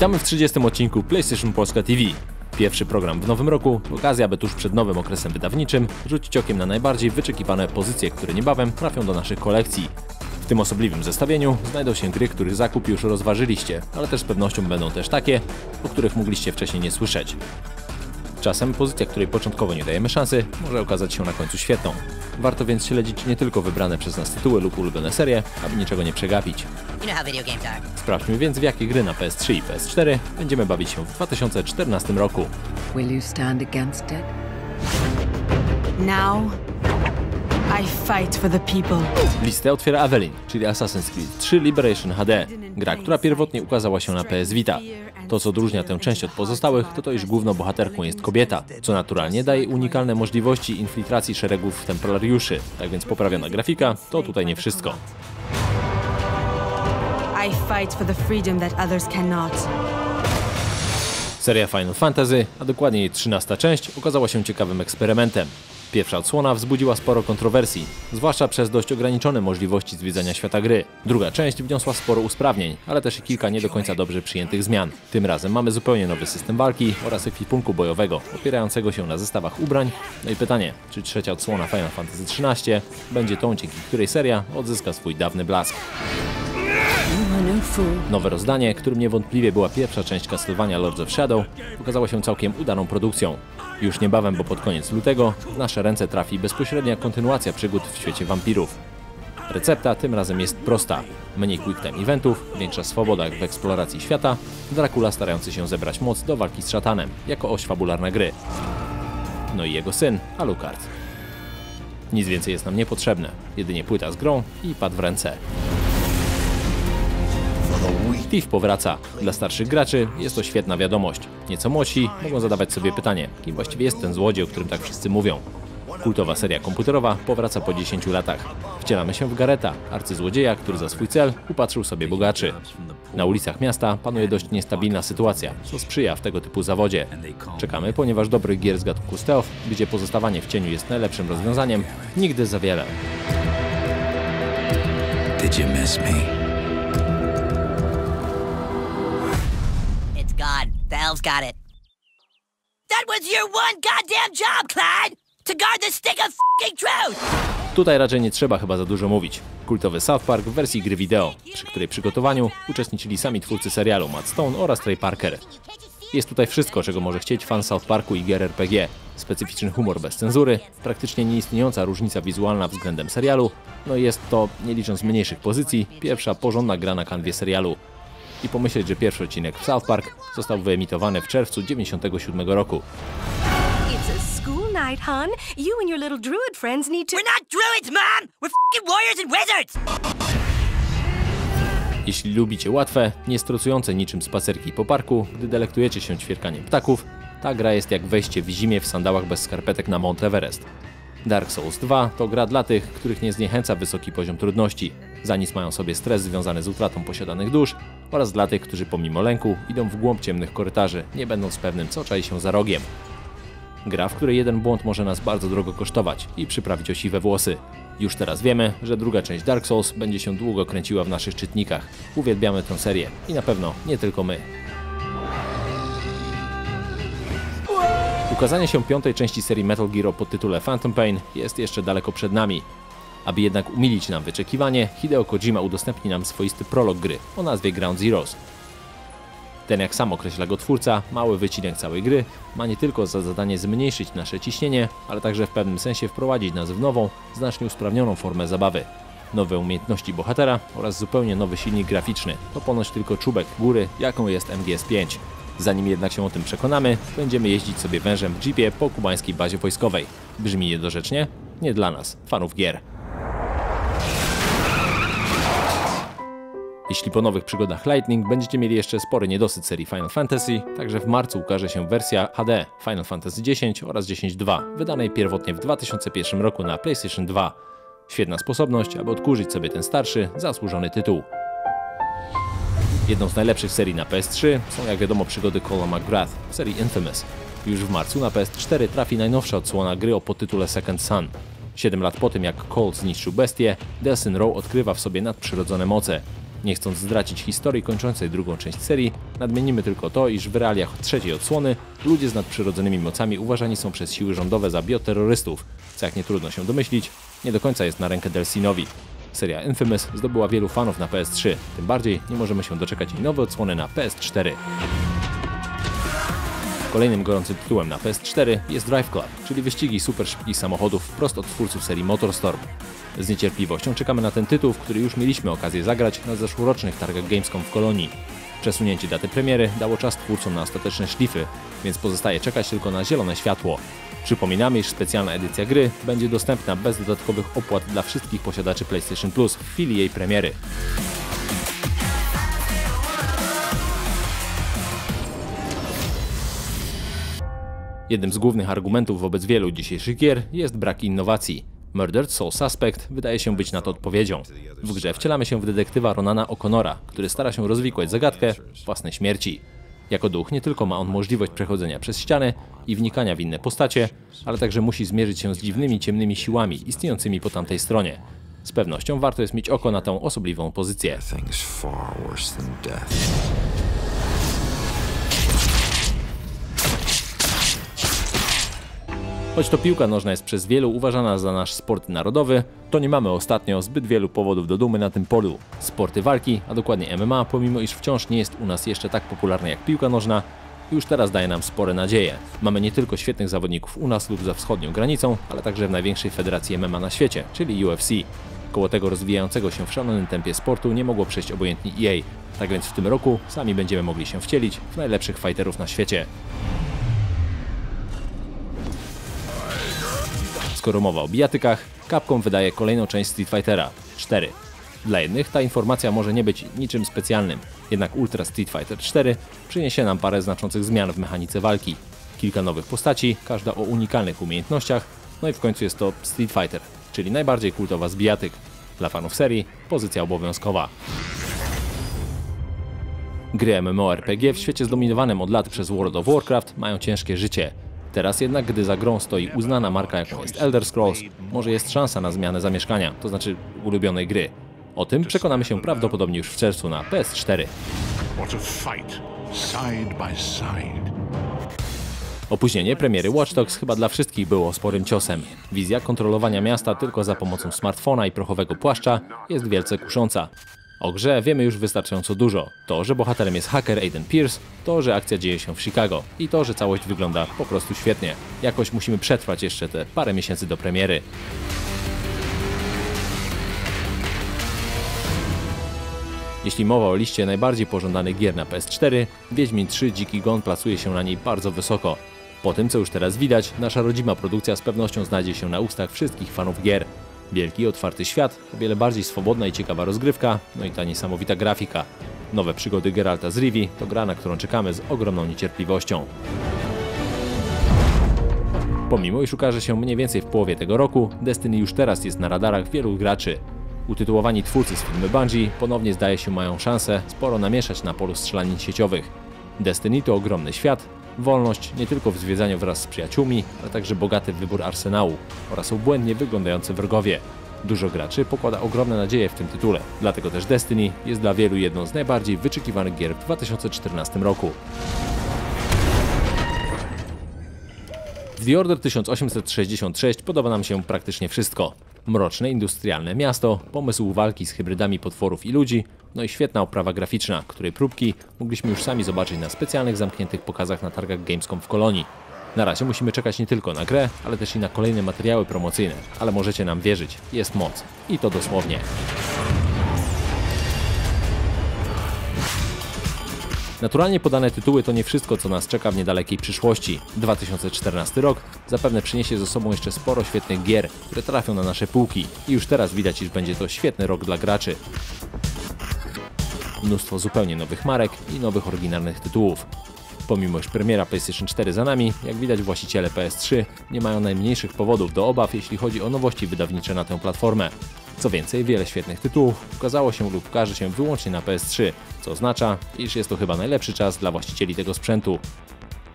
Witamy w 30. odcinku PlayStation Polska TV. Pierwszy program w nowym roku, okazja, aby tuż przed nowym okresem wydawniczym rzucić okiem na najbardziej wyczekiwane pozycje, które niebawem trafią do naszych kolekcji. W tym osobliwym zestawieniu znajdą się gry, których zakup już rozważyliście, ale też z pewnością będą też takie, o których mogliście wcześniej nie słyszeć. Czasem pozycja, której początkowo nie dajemy szansy, może okazać się na końcu świetną. Warto więc śledzić nie tylko wybrane przez nas tytuły lub ulubione serie, aby niczego nie przegapić. Sprawdźmy więc w jakie gry na PS3 i PS4 będziemy bawić się w 2014 roku. Will you stand against it? Now, I fight for the people. Listę otwiera Avelin, czyli Assassin's Creed 3 Liberation HD, gra, która pierwotnie ukazała się na PS Vita. To, co odróżnia tę część od pozostałych, to to, iż główną bohaterką jest kobieta, co naturalnie daje unikalne możliwości infiltracji szeregów templariuszy. Tak więc poprawiona grafika to tutaj nie wszystko. I fight for the freedom that others cannot. Seria Final Fantasy, a dokładnie jej 13 część, okazała się ciekawym eksperymentem. Pierwsza odsłona wzbudziła sporo kontrowersji, zwłaszcza przez dość ograniczone możliwości zwiedzania świata gry. Druga część wniosła sporo usprawnień, ale też i kilka nie do końca dobrze przyjętych zmian. Tym razem mamy zupełnie nowy system walki oraz ekwipunku bojowego, opierającego się na zestawach ubrań. No i pytanie, czy trzecia odsłona Final Fantasy XIII będzie tą, dzięki której seria odzyska swój dawny blask. Nowe rozdanie, którym niewątpliwie była pierwsza część Castlevania Lords of Shadow, okazało się całkiem udaną produkcją. Już niebawem, bo pod koniec lutego, w nasze ręce trafi bezpośrednia kontynuacja przygód w świecie wampirów. Recepta tym razem jest prosta. Mniej quick time eventów, większa swoboda w eksploracji świata, Dracula starający się zebrać moc do walki z szatanem, jako oś fabularna gry. No i jego syn, Alucard. Nic więcej jest nam niepotrzebne, jedynie płyta z grą i pad w ręce. Thief powraca. Dla starszych graczy jest to świetna wiadomość. Nieco młodsi mogą zadawać sobie pytanie, kim właściwie jest ten złodziej, o którym tak wszyscy mówią. Kultowa seria komputerowa powraca po 10 latach. Wcielamy się w Gareta, arcyzłodzieja, który za swój cel upatrzył sobie bogaczy. Na ulicach miasta panuje dość niestabilna sytuacja, co sprzyja w tego typu zawodzie. Czekamy, ponieważ dobrych gier z gatunku stealth, gdzie pozostawanie w cieniu jest najlepszym rozwiązaniem, nigdy za wiele. Did you miss me? Elves got it. That was your one goddamn job, Clyde! To guard the stick of truth! Tutaj raczej nie trzeba chyba za dużo mówić. Kultowy South Park w wersji gry wideo, przy której przygotowaniu uczestniczyli sami twórcy serialu Matt Stone oraz Trey Parker. Jest tutaj wszystko, czego może chcieć fan South Parku i gier RPG. Specyficzny humor bez cenzury, praktycznie nieistniejąca różnica wizualna względem serialu, no i jest to, nie licząc mniejszych pozycji, pierwsza porządna gra na kanwie serialu. I pomyśleć, że pierwszy odcinek w South Park został wyemitowany w czerwcu 97 roku. It's a school night, hon. You and your little druid friends need to. We're not druids, Mom! We're fing warriors and wizards! Jeśli lubicie łatwe, niestrocujące niczym spacerki po parku, gdy delektujecie się ćwierkaniem ptaków, ta gra jest jak wejście w zimie w sandałach bez skarpetek na Mount Everest. Dark Souls 2 to gra dla tych, których nie zniechęca wysoki poziom trudności, za nic mają sobie stres związany z utratą posiadanych dusz oraz dla tych, którzy pomimo lęku idą w głąb ciemnych korytarzy, nie będąc pewnym co czai się za rogiem. Gra, w której jeden błąd może nas bardzo drogo kosztować i przyprawić o siwe włosy. Już teraz wiemy, że druga część Dark Souls będzie się długo kręciła w naszych czytnikach. Uwielbiamy tę serię i na pewno nie tylko my. Ukazanie się piątej części serii Metal Gear o podtytule Phantom Pain jest jeszcze daleko przed nami. Aby jednak umilić nam wyczekiwanie, Hideo Kojima udostępni nam swoisty prolog gry o nazwie Ground Zeroes. Ten, jak sam określa go twórca, mały wycinek całej gry ma nie tylko za zadanie zmniejszyć nasze ciśnienie, ale także w pewnym sensie wprowadzić nas w nową, znacznie usprawnioną formę zabawy. Nowe umiejętności bohatera oraz zupełnie nowy silnik graficzny. To ponoć tylko czubek góry, jaką jest MGS5. Zanim jednak się o tym przekonamy, będziemy jeździć sobie wężem w jeepie po kubańskiej bazie wojskowej. Brzmi niedorzecznie? Nie dla nas, fanów gier. Jeśli po nowych przygodach Lightning będziecie mieli jeszcze spory niedosyt serii Final Fantasy, także w marcu ukaże się wersja HD Final Fantasy X oraz 10.2, wydanej pierwotnie w 2001 roku na PlayStation 2. Świetna sposobność, aby odkurzyć sobie ten starszy, zasłużony tytuł. Jedną z najlepszych serii na PS3 są jak wiadomo przygody Cola McGrath w serii Infamous. Już w marcu na PS4 trafi najnowsza odsłona gry o podtytule Second Son. Siedem lat po tym jak Cole zniszczył bestię, Delsin Row odkrywa w sobie nadprzyrodzone moce. Nie chcąc zdracić historii kończącej drugą część serii, nadmienimy tylko to, iż w realiach trzeciej odsłony ludzie z nadprzyrodzonymi mocami uważani są przez siły rządowe za bioterrorystów, co jak nie trudno się domyślić, nie do końca jest na rękę Delcinowi. Seria Infamous zdobyła wielu fanów na PS3, tym bardziej nie możemy się doczekać jej nowej odsłony na PS4. Kolejnym gorącym tytułem na PS4 jest Drive Club, czyli wyścigi super szybkich samochodów wprost od twórców serii Motorstorm. Z niecierpliwością czekamy na ten tytuł, w który już mieliśmy okazję zagrać na zeszłorocznych targach Gamescom w Kolonii. Przesunięcie daty premiery dało czas twórcom na ostateczne szlify, więc pozostaje czekać tylko na zielone światło. Przypominamy, iż specjalna edycja gry będzie dostępna bez dodatkowych opłat dla wszystkich posiadaczy PlayStation Plus w chwili jej premiery. Jednym z głównych argumentów wobec wielu dzisiejszych gier jest brak innowacji. Murdered Soul Suspect wydaje się być na to odpowiedzią. W grze wcielamy się w detektywa Ronana O'Connora, który stara się rozwikłać zagadkę własnej śmierci. Jako duch nie tylko ma on możliwość przechodzenia przez ściany i wnikania w inne postacie, ale także musi zmierzyć się z dziwnymi ciemnymi siłami istniejącymi po tamtej stronie. Z pewnością warto jest mieć oko na tą osobliwą pozycję. Choć to piłka nożna jest przez wielu uważana za nasz sport narodowy, to nie mamy ostatnio zbyt wielu powodów do dumy na tym polu. Sporty walki, a dokładnie MMA, pomimo iż wciąż nie jest u nas jeszcze tak popularne jak piłka nożna, już teraz daje nam spore nadzieje. Mamy nie tylko świetnych zawodników u nas lub za wschodnią granicą, ale także w największej federacji MMA na świecie, czyli UFC. Koło tego rozwijającego się w szalonym tempie sportu nie mogło przejść obojętnie EA, tak więc w tym roku sami będziemy mogli się wcielić w najlepszych fighterów na świecie. Skoro mowa o bijatykach, Capcom wydaje kolejną część Street Fightera 4. Dla jednych ta informacja może nie być niczym specjalnym, jednak Ultra Street Fighter 4 przyniesie nam parę znaczących zmian w mechanice walki. Kilka nowych postaci, każda o unikalnych umiejętnościach, no i w końcu jest to Street Fighter, czyli najbardziej kultowa z bijatyk. Dla fanów serii pozycja obowiązkowa. Gry MMORPG w świecie zdominowanym od lat przez World of Warcraft mają ciężkie życie. Teraz jednak, gdy za grą stoi uznana marka jaką jest Elder Scrolls, może jest szansa na zmianę zamieszkania, to znaczy ulubionej gry. O tym przekonamy się prawdopodobnie już w czerwcu na PS4. What a fight, side by side. Opóźnienie premiery Watch Dogs chyba dla wszystkich było sporym ciosem. Wizja kontrolowania miasta tylko za pomocą smartfona i prochowego płaszcza jest wielce kusząca. O grze wiemy już wystarczająco dużo. To, że bohaterem jest haker Aiden Pierce, to, że akcja dzieje się w Chicago i to, że całość wygląda po prostu świetnie. Jakoś musimy przetrwać jeszcze te parę miesięcy do premiery. Jeśli mowa o liście najbardziej pożądanych gier na PS4, Wiedźmin 3 Dziki Gon plasuje się na niej bardzo wysoko. Po tym, co już teraz widać, nasza rodzima produkcja z pewnością znajdzie się na ustach wszystkich fanów gier. Wielki, otwarty świat, o wiele bardziej swobodna i ciekawa rozgrywka, no i ta niesamowita grafika. Nowe przygody Geralta z Rivi to gra, na którą czekamy z ogromną niecierpliwością. Pomimo iż ukaże się mniej więcej w połowie tego roku, Destiny już teraz jest na radarach wielu graczy. Utytułowani twórcy z firmy Bungie ponownie zdaje się mają szansę sporo namieszać na polu strzelanin sieciowych. Destiny to ogromny świat, wolność nie tylko w zwiedzaniu wraz z przyjaciółmi, ale także bogaty wybór arsenału oraz obłędnie wyglądający wrogowie. Dużo graczy pokłada ogromne nadzieje w tym tytule, dlatego też Destiny jest dla wielu jedną z najbardziej wyczekiwanych gier w 2014 roku. The Order 1866 podoba nam się praktycznie wszystko. Mroczne, industrialne miasto, pomysł walki z hybrydami potworów i ludzi, no i świetna oprawa graficzna, której próbki mogliśmy już sami zobaczyć na specjalnych zamkniętych pokazach na targach Gamescom w Kolonii. Na razie musimy czekać nie tylko na grę, ale też i na kolejne materiały promocyjne, ale możecie nam wierzyć, jest moc. I to dosłownie. Naturalnie podane tytuły to nie wszystko, co nas czeka w niedalekiej przyszłości. 2014 rok zapewne przyniesie ze sobą jeszcze sporo świetnych gier, które trafią na nasze półki i już teraz widać, iż będzie to świetny rok dla graczy. Mnóstwo zupełnie nowych marek i nowych oryginalnych tytułów. Pomimo iż premiera PlayStation 4 za nami, jak widać właściciele PS3 nie mają najmniejszych powodów do obaw, jeśli chodzi o nowości wydawnicze na tę platformę. Co więcej, wiele świetnych tytułów ukazało się lub ukaże się wyłącznie na PS3, co oznacza, iż jest to chyba najlepszy czas dla właścicieli tego sprzętu.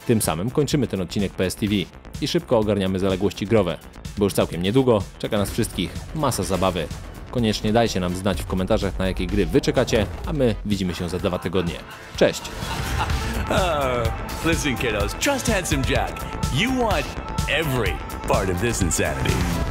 Tym samym kończymy ten odcinek PS TV i szybko ogarniamy zaległości growe, bo już całkiem niedługo czeka nas wszystkich masa zabawy. Koniecznie dajcie nam znać w komentarzach na jakie gry wy czekacie, a my widzimy się za dwa tygodnie. Cześć! Listen, kiddos, trust Handsome Jack. You want every part of this insanity.